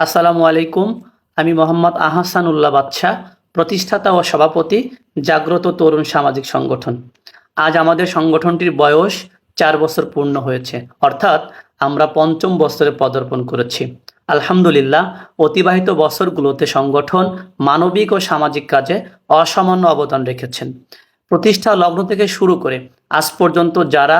আসসালামু আলাইকুম। আমি মোহাম্মদ আহসানুল্লাহ বাদশাহ, প্রতিষ্ঠাতা ও সভাপতি জাগ্রত তরুণ সামাজিক সংগঠন। আজ আমাদের সংগঠনটির বয়স চার বছর পূর্ণ হয়েছে, অর্থাৎ আমরা পঞ্চম বছরে পদার্পণ করেছি। আলহামদুলিল্লাহ, অতিবাহিত বছরগুলোতে সংগঠন মানবিক ও সামাজিক কাজে অসামান্য অবদান রেখেছেন। প্রতিষ্ঠা লগ্ন থেকে শুরু করে আজ পর্যন্ত যারা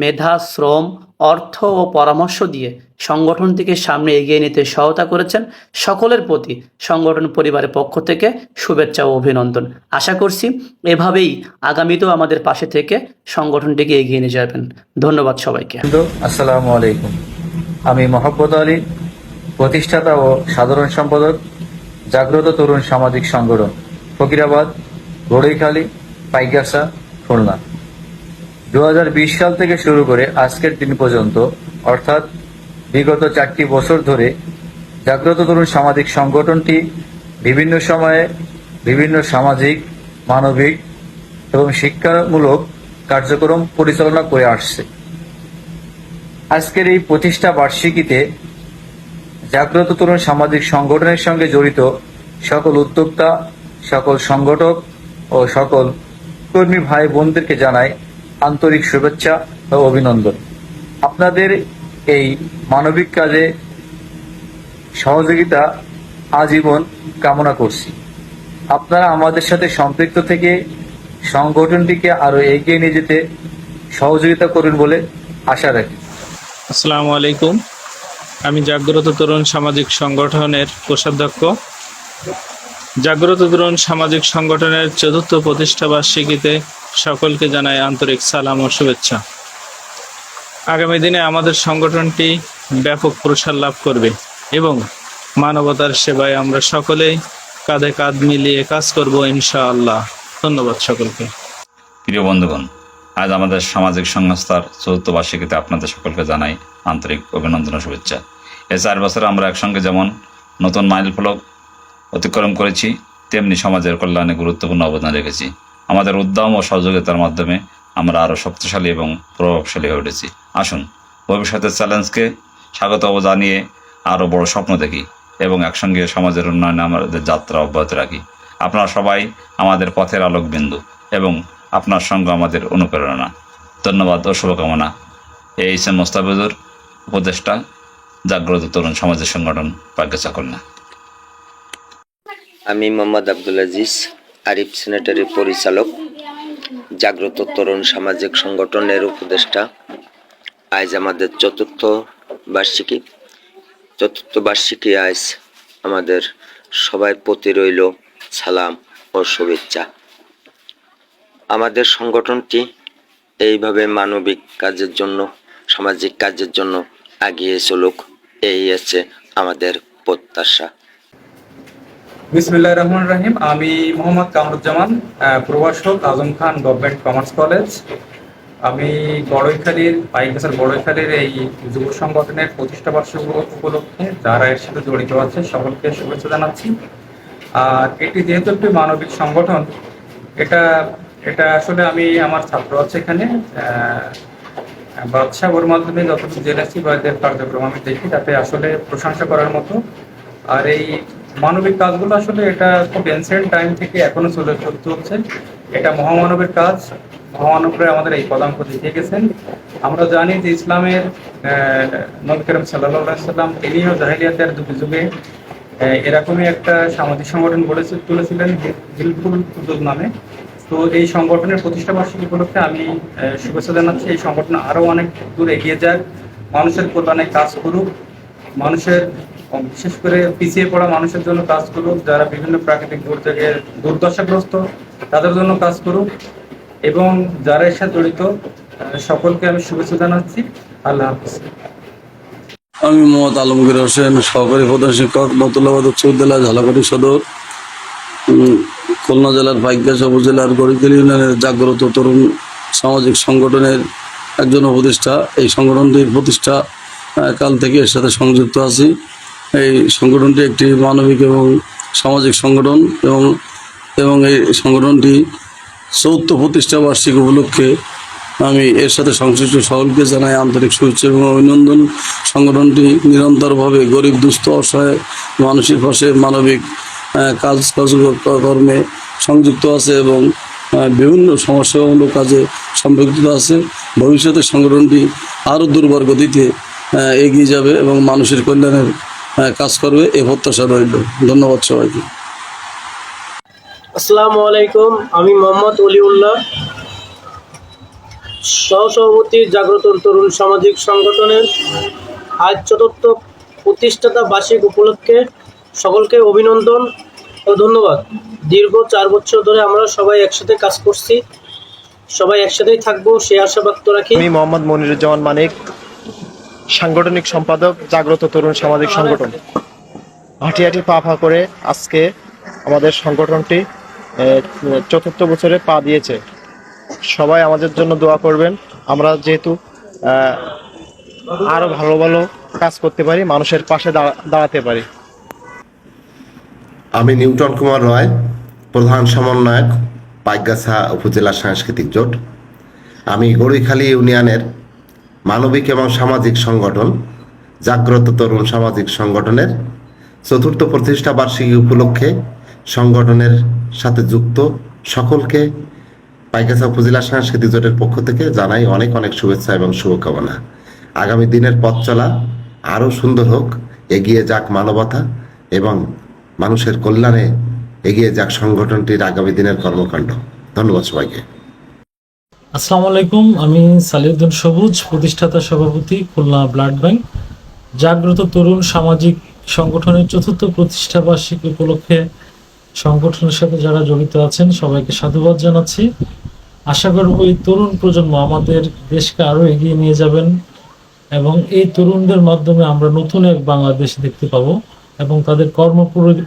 মেধা, শ্রম, অর্থ ও পরামর্শ দিয়ে সংগঠনটিকে সামনে এগিয়ে নিতে সহায়তা করেছেন সকলের প্রতি সংগঠন পরিবারের পক্ষ থেকে শুভেচ্ছা ও অভিনন্দন। আশা করছি এভাবেই আগামীতেও আমাদের পাশে থেকে সংগঠনটিকে এগিয়ে নিয়ে যাবেন। ধন্যবাদ সবাইকে। আসসালামু আলাইকুম। আমি মোহাম্মদ আলী, প্রতিষ্ঠাতা ও সাধারণ সম্পাদক, জাগ্রত তরুণ সামাজিক সংগঠন, ফকিরাবাদ গড়ইখালী পাইকাসা খুলনা। দু হাজার বিশ সাল থেকে শুরু করে আজকের দিন পর্যন্ত, অর্থাৎ বিগত চারটি বছর ধরে জাগ্রত তরুণ সামাজিক সংগঠনটি বিভিন্ন সময়ে বিভিন্ন সামাজিক, মানবিক এবং শিক্ষামূলক কার্যক্রম পরিচালনা করে আসছে। আজকের এই প্রতিষ্ঠা বার্ষিকীতে জাগ্রত তরুণ সামাজিক সংগঠনের সঙ্গে জড়িত সকল উদ্যোক্তা, সকল সংগঠক ও সকল কর্মী ভাই বোনদেরকে জানাই আন্তরিক শুভেচ্ছা ও অভিনন্দন। আপনাদের এই মানবিক কাজে সহযোগিতা আজীবন কামনা করছি। আপনারা আমাদের সাথে সম্পৃক্ত থেকে সংগঠনটিকে আরও এগিয়ে নিয়ে যেতে সহযোগিতা করুন বলে আশা রাখি। আসসালামু আলাইকুম। আমি জাগ্রত তরুণ সামাজিক সংগঠনের কোষাধ্যক্ষ। জাগ্রত তরুণ সামাজিক সংগঠনের চতুর্থ প্রতিষ্ঠা বার্ষিকীতে সকলকে জানাই আন্তরিক সালাম ও শুভেচ্ছা। আগামী দিনে আমাদের সংগঠনটি ব্যাপক প্রসার লাভ করবে এবং মানবতার সেবায় আমরা সকলেই কাঁধে কাঁধ মিলিয়ে কাজ করব ইনশাআল্লাহ। ধন্যবাদ সকলকে। প্রিয় বন্ধুগণ, আজ আমাদের সামাজিক সংস্থার চতুর্থ বার্ষিকীতে আপনাদের সকলকে জানাই আন্তরিক অভিনন্দন ও শুভেচ্ছা। এ চার বছরে আমরা একসঙ্গে যেমন নতুন মাইল ফলক অতিক্রম করেছি, তেমনি সমাজের কল্যাণে গুরুত্বপূর্ণ অবদান রেখেছি। আমাদের উদ্যম ও সহযোগিতার মাধ্যমে আমরা আরও শক্তিশালী এবং প্রভাবশালী হয়ে উঠেছি। আসুন, ভবিষ্যতের চ্যালেঞ্জকে স্বাগত জানিয়ে আরও বড় স্বপ্ন দেখি এবং একসঙ্গে সমাজের উন্নয়নে আমাদের যাত্রা অব্যাহত রাখি। আপনারা সবাই আমাদের পথের আলোক বিন্দু এবং আপনার সঙ্গে আমাদের অনুপ্রেরণা। ধন্যবাদ ও শুভকামনা। এই ইসেন মোস্তাফিজুর, উপদেষ্টা, জাগ্রত তরুণ সমাজের সংগঠন পাগ্যচা কন্যা আমি মোহাম্মদ আব্দুল আজিজ আরিফ সেনেটারি পরিচালক, জাগ্রত তরুণ সামাজিক সংগঠনের উপদেষ্টা আজ আমাদের চতুর্থ বার্ষিকী। চতুর্থ বার্ষিকী আজ আমাদের সবাই প্রতি রইল সালাম ও শুভেচ্ছা। আমাদের সংগঠনটি এইভাবে মানবিক কাজের জন্য, সামাজিক কাজের জন্য এগিয়ে চলুক, এই আছে আমাদের প্রত্যাশা। বিসমুল্লাহ রহমান রাহিম। আমি মোহাম্মদ কামরুজ্জামান প্রভাষক Azam Khan government commerce college আমি বড়ইখালীর পাইকাসার বড়ইখালীর এই যুব সংগঠনের প্রতিষ্ঠা বার্ষিক উপলক্ষে যারা এর সাথে জড়িত আছে সকলকে শুভেচ্ছা জানাচ্ছি। আর এটি যেহেতু একটি মানবিক সংগঠন এটা এটা আসলে আমি আমার ছাত্র আছে এখানে আহ, বাদশাহ ওর মাধ্যমে যতটুকু জেনেছি বা এদের কার্যক্রম আমি দেখি তাতে আসলে প্রশংসা করার মতো। আর এই মানবিক কাজগুলো আসলে এটা খুব এনসেন্ট টাইম থেকে এখনও চলে চলছে। এটা মহামানবের কাজ। মহামানবরা আমাদের এই পদাঙ্ক দেখিয়ে গেছেন। আমরা জানি যে ইসলামের নবী করিম সাল্লাহ সাল্লাম তিনিও জাহিলিয়াতের যুগে যুগে এরকমই একটা সামাজিক সংগঠন গড়ে তুলেছিলেন হিলফুল উদ্যোগ নামে। তো এই সংগঠনের প্রতিষ্ঠা বার্ষিকী উপলক্ষে আমি শুভেচ্ছা জানাচ্ছি। এই সংগঠন আরও অনেক দূর এগিয়ে যাক। মানুষের কল্যাণে কাজ করুক। মানুষের বিশেষ করে পিছিয়ে পড়া মানুষের জন্য কাজ করুক, যারা বিভিন্ন প্রাকৃতিক দুর্যোগে দুর্দশাগ্রস্ত, তাদের জন্য কাজ করুক। এবং যারা এর সাথে জড়িত সকলকে আমি শুভেচ্ছা জানাচ্ছি। আল্লাহ হাফিজ। আমি মোহাম্মদ আলমগীর হোসেন, সহকারী প্রধান শিক্ষক নতুল্লাবাদ উচ্চ বিদ্যালয়, ঝালাকাটি সদর। খুলনা জেলার পাইকাস উপজেলার গরিকল ইউনিয়নের জাগ্রত তরুণ সামাজিক সংগঠনের একজন উপদেষ্টা। এই সংগঠনটির প্রতিষ্ঠা কাল থেকে এর সাথে সংযুক্ত আছি। এই সংগঠনটি একটি মানবিক এবং সামাজিক সংগঠন এবং এবং এই সংগঠনটি চৌদ্দ প্রতিষ্ঠা বার্ষিক উপলক্ষে আমি এর সাথে সংশ্লিষ্ট সকলকে জানাই আন্তরিক শুভেচ্ছা এবং অভিনন্দন। সংগঠনটি নিরন্তরভাবে গরিব, দুস্থ, অসহায় মানুষের পাশে মানবিক কাজ কর্মে সংযুক্ত আছে এবং বিভিন্ন সমস্যামূলক কাজে সম্পৃক্ত আছে। ভবিষ্যতে সংগঠনটি আরও দুর্বার গতিতে এগিয়ে যাবে এবং মানুষের কল্যাণের কাজ করবে এ প্রত্যাশা রইল। ধন্যবাদ সবাইকে। আসসালামু আলাইকুম আমি মোহাম্মদ অলিউল্লাহ সহসভাপতি জাগ্রত তরুণ সামাজিক সংগঠনের আজ চতুর্থ প্রতিষ্ঠাতা বার্ষিক উপলক্ষে সকলকে অভিনন্দন ও ধন্যবাদ। দীর্ঘ চার বছর ধরে আমরা সবাই একসাথে কাজ করছি সবাই একসাথেই থাকব সে আশা ব্যক্ত রাখি। আমি মোহাম্মদ মনিরুজ্জামান মানিক সাংগঠনিক সম্পাদক জাগ্রত তরুণ সামাজিক সংগঠন। হাঁটি পা পা করে আজকে আমাদের সংগঠনটি চতুর্থ বছরে পা দিয়েছে। সবাই আমাদের জন্য দোয়া করবেন। আমরা যেহেতু আহ, আরও ভালো ভালো কাজ করতে পারি মানুষের পাশে দাঁড়া- দাঁড়াতে পারি। আমি নিউটন কুমার রয় প্রধান সমন্বয়ক পাইগাছা উপজেলা সাংস্কৃতিক জোট। আমি গড়িখালী ইউনিয়নের মানবিক এবং সামাজিক সংগঠন, জাগ্রত তরুণ সামাজিক সংগঠনের চতুর্থ প্রতিষ্ঠা বার্ষিকী উপলক্ষে সংগঠনের সাথে যুক্ত সকলকে পাইকাছা উপজেলা সাংস্কৃতিক জোটের পক্ষ থেকে জানাই অনেক অনেক শুভেচ্ছা এবং শুভকামনা। আগামী দিনের পথ চলা আরও সুন্দর হোক, এগিয়ে যাক মানবতা এবং মানুষের কল্যাণে এগিয়ে যাক সংগঠনটির আগামী দিনের কর্মকাণ্ড। ধন্যবাদ সবাইকে। আসসালামু আলাইকুম, আমি সালিউদ্দিন সবুজ, প্রতিষ্ঠাতা সভাপতি, খুলনা ব্লাড ব্যাংক। জাগ্রত তরুণ সামাজিক সংগঠনের চতুর্থ প্রতিষ্ঠা বার্ষিকী উপলক্ষে সংগঠনের সাথে যারা জড়িত আছেন, সবাইকে সাধুবাদ জানাচ্ছি। আশা করব এই তরুণ প্রজন্ম আমাদের দেশকে আরও এগিয়ে নিয়ে যাবেন এবং এই তরুণদের মাধ্যমে আমরা নতুন এক বাংলাদেশ দেখতে পাবো এবং তাদের কর্ম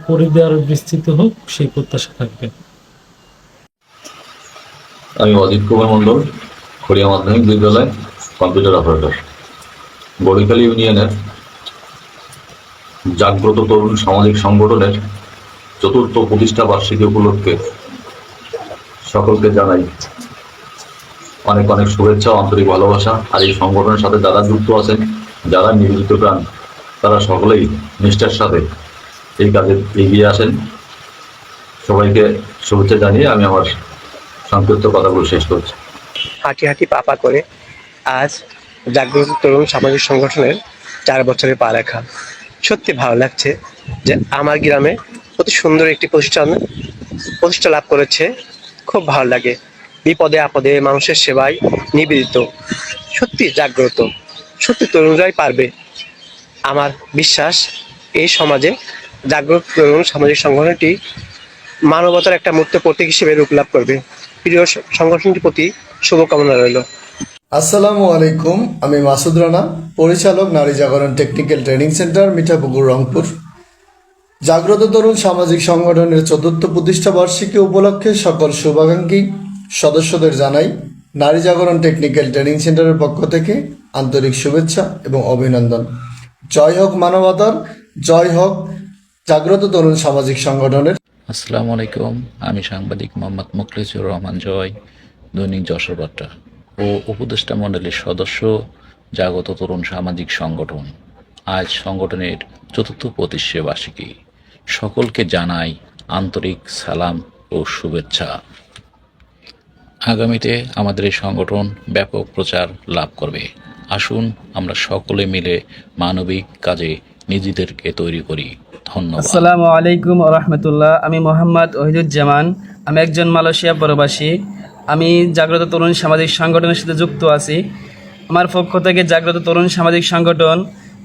পরিধি আরও বিস্তৃত হোক, সেই প্রত্যাশা থাকবে। আমি অজিত কুমার মণ্ডল, খড়িয়া মাধ্যমিক বিদ্যালয়, কম্পিউটার অপারেটর। বড়িখালী ইউনিয়নের জাগ্রত তরুণ সামাজিক সংগঠনের চতুর্থ প্রতিষ্ঠা বার্ষিকী উপলক্ষে সকলকে জানাই অনেক অনেক শুভেচ্ছা, আন্তরিক ভালোবাসা। আর এই সংগঠনের সাথে যারা যুক্ত আছেন, যারা নিয়োজিত প্রাণ, তারা সকলেই নিষ্ঠার সাথে এই কাজে এগিয়ে আসেন। সবাইকে শুভেচ্ছা জানিয়ে আমি আমার সংক্ষিপ্ত কথাগুলো শেষ করছি। হাঁটি হাঁটি পাপা করে আজ জাগ্রত তরুণ সামাজিক সংগঠনের চার বছরে পা রাখা। সত্যি ভালো লাগছে যে আমার গ্রামে অতি সুন্দর একটি প্রতিষ্ঠান, প্রতিষ্ঠা লাভ করেছে। খুব ভালো লাগে। বিপদে আপদে মানুষের সেবায় নিবেদিত। সত্যি জাগ্রত। সত্যি তরুণরাই পারবে। আমার বিশ্বাস, এই সমাজে জাগ্রত তরুণ সামাজিক সংগঠনটি মানবতার একটা মূর্ত প্রতীক হিসেবে রূপ লাভ করবে। প্রিয় সংগঠনটির প্রতি শুভকামনা রইল। আসসালামু আলাইকুম, আমি মাসুদ রানা, পরিচালক Nari Jagaran technical training centre, Mithapukur, Rangpur. জাগ্রত তরুণ সামাজিক সংগঠনের চতুর্থ প্রতিষ্ঠা বার্ষিকী উপলক্ষে সকল শুভাকাঙ্ক্ষী সদস্যদের জানাই, নারী জাগরণ টেকনিক্যাল ট্রেনিং সেন্টারের পক্ষ থেকে আন্তরিক শুভেচ্ছা এবং অভিনন্দন। জয় হোক মানবতার, জয় হোক জাগ্রত তরুণ সামাজিক সংগঠনের আসসালামু আলাইকুম। আমি সাংবাদিক মোহাম্মদ মুখলিসুর রহমান জয়, দৈনিক যশোর বার্তা ও উপদেষ্টা মণ্ডলীর সদস্য, জাগত তরুণ সামাজিক সংগঠন। আজ সংগঠনের চতুর্থ প্রতিষ্ঠা বার্ষিকী সকলকে জানাই আন্তরিক সালাম ও শুভেচ্ছা। আগামীতে আমাদের এই সংগঠন ব্যাপক প্রচার লাভ করবে। আসুন আমরা সকলে মিলে মানবিক কাজে নিজেদেরকে তৈরি করি। ধন্যবাদ। আসসালামু আলাইকুম রহমতুল্লাহ। আমি মোহাম্মদ ওহিদুজ্জামান। আমি একজন মালয়েশিয়া প্রবাসী। আমি জাগ্রত তরুণ সামাজিক সংগঠনের সাথে যুক্ত আছি। আমার পক্ষ থেকে জাগ্রত তরুণ সামাজিক সংগঠন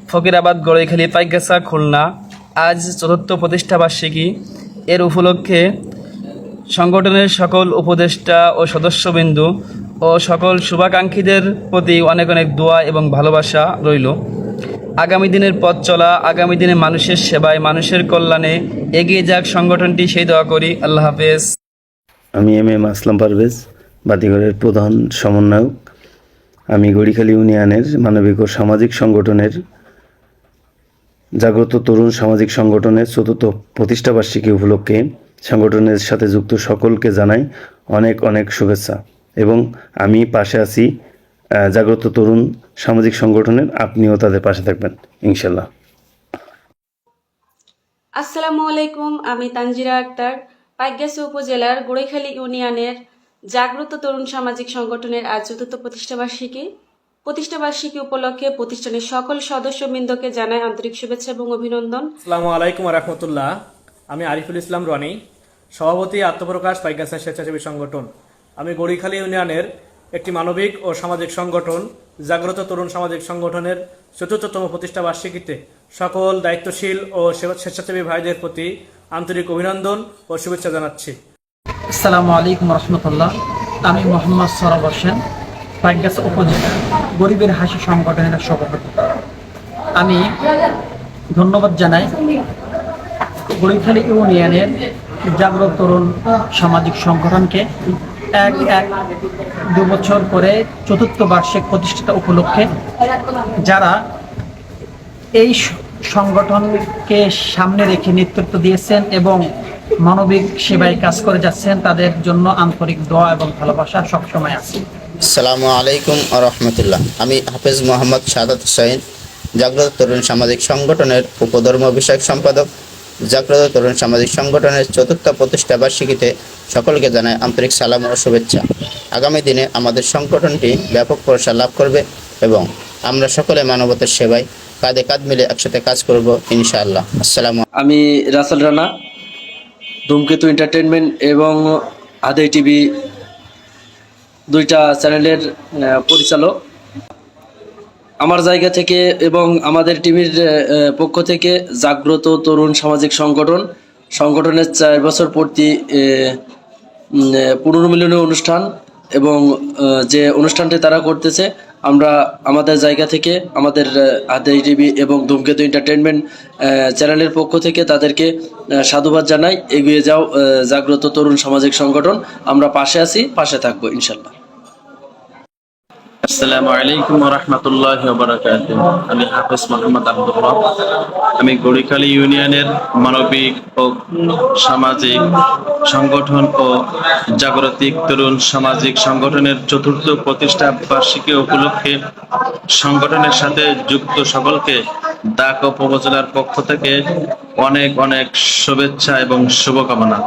ফকিরাবাদ গড়ইখালী পাইগাছা খুলনা। আজ চতুর্থ প্রতিষ্ঠা বার্ষিকী। এর উপলক্ষে সংগঠনের সকল উপদেষ্টা ও সদস্যবিন্দু ও সকল শুভাকাঙ্ক্ষীদের প্রতি অনেক অনেক দোয়া এবং ভালোবাসা রইল। আগামী দিনের পথ চলা, আগামী দিনে মানুষের সেবায়, মানুষের কল্যাণে এগিয়ে যাক সংগঠনটি, সেই দোয়া করি। আল্লাহ হাফেজ। আমি এম এম আসলাম পারভেজ বাতিঘরের প্রধান সমন্বয়ক। আমি গড়িখালী ইউনিয়নের মানবিক ও সামাজিক সংগঠনের জাগ্রত তরুণ সামাজিক সংগঠনের চতুর্থ প্রতিষ্ঠা বার্ষিকী উপলক্ষে সংগঠনের সাথে যুক্ত সকলকে জানাই অনেক অনেক শুভেচ্ছা। এবং আমি পাশে আছি জাগ্রত তরুণ সামাজিক সংগঠনের আপনিও তাদের পাশে থাকবেন ইনশাল্লাহ আসসালামু আলাইকুম আমি তানজিরা আক্তার। পাইকগাছি উপজেলার গুড়াইখালী ইউনিয়নের জাগ্রত তরুণ সামাজিক সংগঠনের আজ চতুর্থ প্রতিষ্ঠাবার্ষিকী। প্রতিষ্ঠাবার্ষিকী উপলক্ষে প্রতিষ্ঠানের সকল সদস্যবৃন্দকে জানাই আন্তরিক শুভেচ্ছা এবং অভিনন্দন। আসসালামু আলাইকুম রহমতুল্লাহ। আমি আরিফুল ইসলাম রনি সভাপতি আত্মপ্রকাশ পাইকাসা স্বেচ্ছাসেবী সংগঠন। আমি গড়িখালী ইউনিয়নের একটি মানবিক ও সামাজিক সংগঠন, জাগ্রত তরুণ সামাজিক সংগঠনের চতুর্থতম প্রতিষ্ঠা বার্ষিকীতে সকল দায়িত্বশীল ও সেবা- স্বেচ্ছাসেবী ভাইদের প্রতি আন্তরিক অভিনন্দন ও শুভেচ্ছা জানাচ্ছি। আসসালামু আলাইকুম রহমতুল্লাহ। আমি মোহাম্মদ সরব হোসেন উপজেলা গরিবের হাসি সংগঠনের সভাপতি। আমি ধন্যবাদ জানাই গরিখালী ইউনিয়নের জাগ্রত তরুণ সামাজিক সংগঠনকে এক এক, দু বছর পরে চতুর্থ বার্ষিক প্রতিষ্ঠাতা উপলক্ষে যারা এই সংগঠনকে সামনে রেখে নেতৃত্ব দিয়েছেন এবং মানবিক সেবায় কাজ করে যাচ্ছেন, তাদের জন্য আন্তরিক দোয়া এবং ভালোবাসা সবসময় আছে। আসসালামু আলাইকুম রহমতুল্লাহ। আমি হাফেজ মোহাম্মদ সাদাত হুসাইন জাগ্রত তরুণ সামাজিক সংগঠনের উপধর্ম বিষয়ক সম্পাদক। জাগ্রত তরুণ সামাজিক সংগঠনের চতুর্থ প্রতিষ্ঠা বার্ষিকীতে সকলকে জানাই আন্তরিক সালাম ও শুভেচ্ছা। আগামী দিনে আমাদের সংগঠনটি ব্যাপক প্রসার লাভ করবে এবং আমরা সকলে মানবতার সেবায় কাঁধে কাঁধ মিলে একসাথে কাজ করব ইনশাআল্লাহ। আসসালামু আমি রাসেল রানা, ধূমকেতু এন্টারটেনমেন্ট এবং আদে টিভি দুইটা চ্যানেলের পরিচালক। আমার জায়গা থেকে এবং আমাদের টিভির পক্ষ থেকে জাগ্রত তরুণ সামাজিক সংগঠন। সংগঠনের চার বছর পূর্তি পুনর্মিলনী অনুষ্ঠান এবং যে অনুষ্ঠানটি তারা করতেছে, আমরা আমাদের জায়গা থেকে আমাদের আদাই টিভি এবং ধূমকেতু এন্টারটেনমেন্ট চ্যানেলের পক্ষ থেকে তাদেরকে সাধুবাদ জানাই। এগিয়ে যাও জাগ্রত তরুণ সামাজিক সংগঠন। আমরা পাশে আছি, পাশে থাকব ইনশাল্লাহ আসসালামু আলাইকুম রহমতুল্লাহ বারাকাত আমি হাফেজ মোহাম্মদ আব্দুল রব। আমি গড়িখালী ইউনিয়নের মানবিক ও সামাজিক সংগঠন ও জাগতিক তরুণ সামাজিক সংগঠনের চতুর্থ প্রতিষ্ঠা বার্ষিকী উপলক্ষে সংগঠনের সাথে যুক্ত সকলকে ডাক উপজেলার পক্ষ থেকে অনেক অনেক শুভেচ্ছা এবং শুভকামনা।